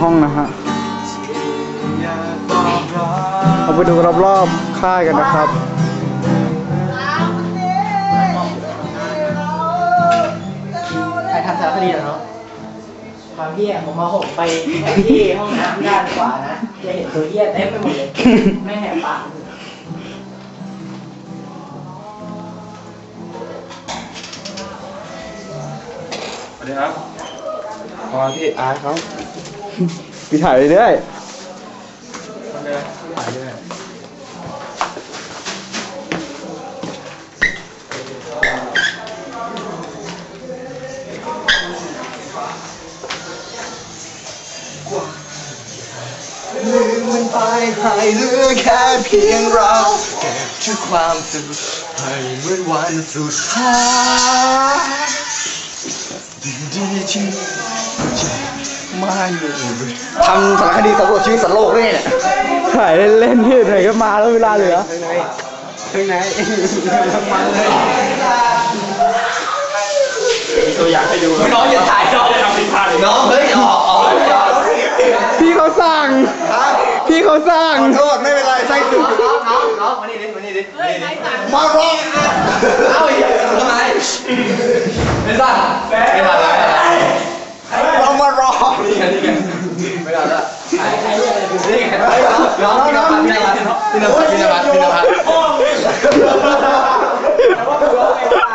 ห้องนะฮะเราไปดูรอบๆค่ายกันนะครับถ่ายทำสารคดีเหรอเนาะบางที่ผมมาหกไปที่ห้องน้ำด้านขวานะจะเห็นตัวเหี้ยเต็มไปหมดเลยแม่แหกปากสวัสดีครับพอพี่อาร์ตเขา พี่ถ่ายไปเรื่อยถ่ายด้วยมันไปให้เหลือแค่เพียงเราเก็บทุกความสุขให้เหมือนวันสุดท้ายดีดีที่ไม่ ลืมทำสารคดีสำรวจชีวิตสัตว์โลกด้วยเนี่ยๆถ่ายเล่นๆที่ไหนก็มาแล้วเวลาเหลือข้างในข้างในมาเลยตัวอย่างให้ดูน้องอย่าถ่ายน้องทำผิดพลาดน้องเฮ้ยออกออกออกพี่เขาสั่งพี่เขาสั่งขอโทษไม่เป็นไรใช่สุดน้องน้องน้องมานี่ดิมานี่ดิเฮ้ยไอ้สัตว์มาร้องเอ้าอย่าทำไมไม่สั่งไม่สั่งเลยเรามาร้องนี่ไงนี่ไงไม่ได้ละ ไอ้ไอ้เยอะไรดูดินี่ไงน้องน้องพี่นภัสพี่นภัสพี่นภัสพี่นภัสแต่ว่ากูร้องไงวะ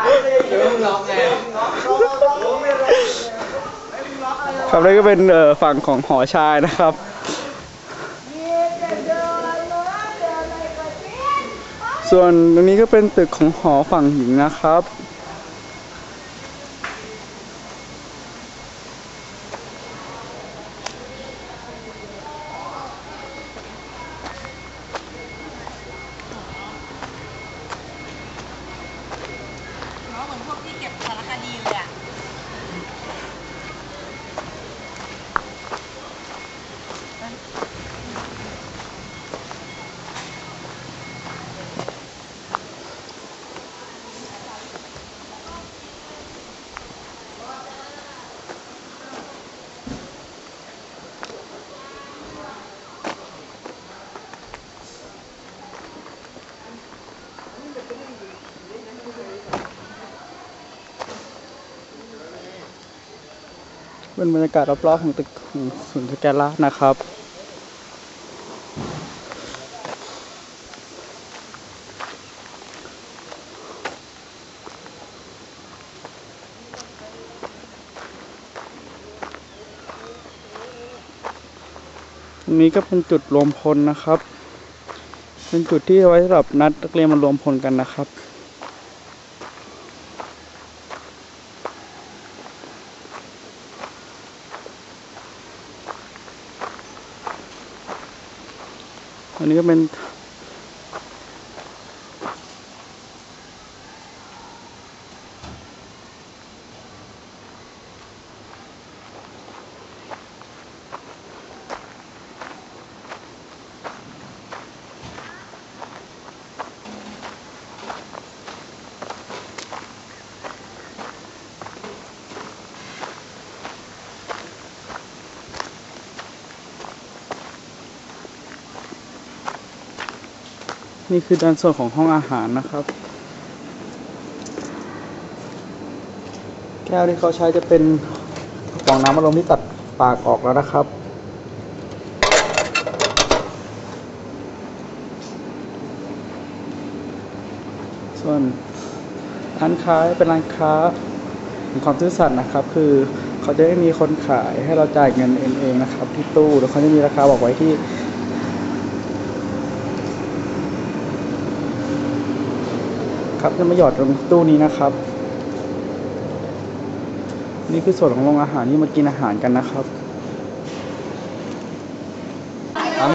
เดี๋ยวมึงร้องไงครับนี่ก็เป็นฝั่งของหอชายนะครับส่วนตรงนี้ก็เป็นตึกของหอฝั่งหญิงนะครับ เหมือนพวกที่เก็บสารคดีเลยอะเเป็นบรรยากาศรอบๆของตึกของศูนย์สแกนลานะครับ ตรงนี้ก็เป็นจุดรวมพลนะครับ เป็นจุดที่เอาไว้สำหรับนัดนักเรียนมารวมพลกันนะครับ อันนี้ก็เป็น นี่คือด้านส่วนของห้องอาหารนะครับ แก้วที่เขาใช้จะเป็นกระป๋องน้ำอารมณ์ที่ตัดปากออกแล้วนะครับ ส่วนร้านค้าเป็นร้านค้าของความซื่อสัตย์นะครับ คือเขาจะไม่มีคนขายให้เราจ่ายเงินเองเองนะครับ ที่ตู้แล้วเขาจะมีราคาบอกไว้ที่ ครับจะมาหยอดลงตู้นี้นะครับ นี่คือส่วนของโรงอาหารที่มากินอาหารกันนะครับ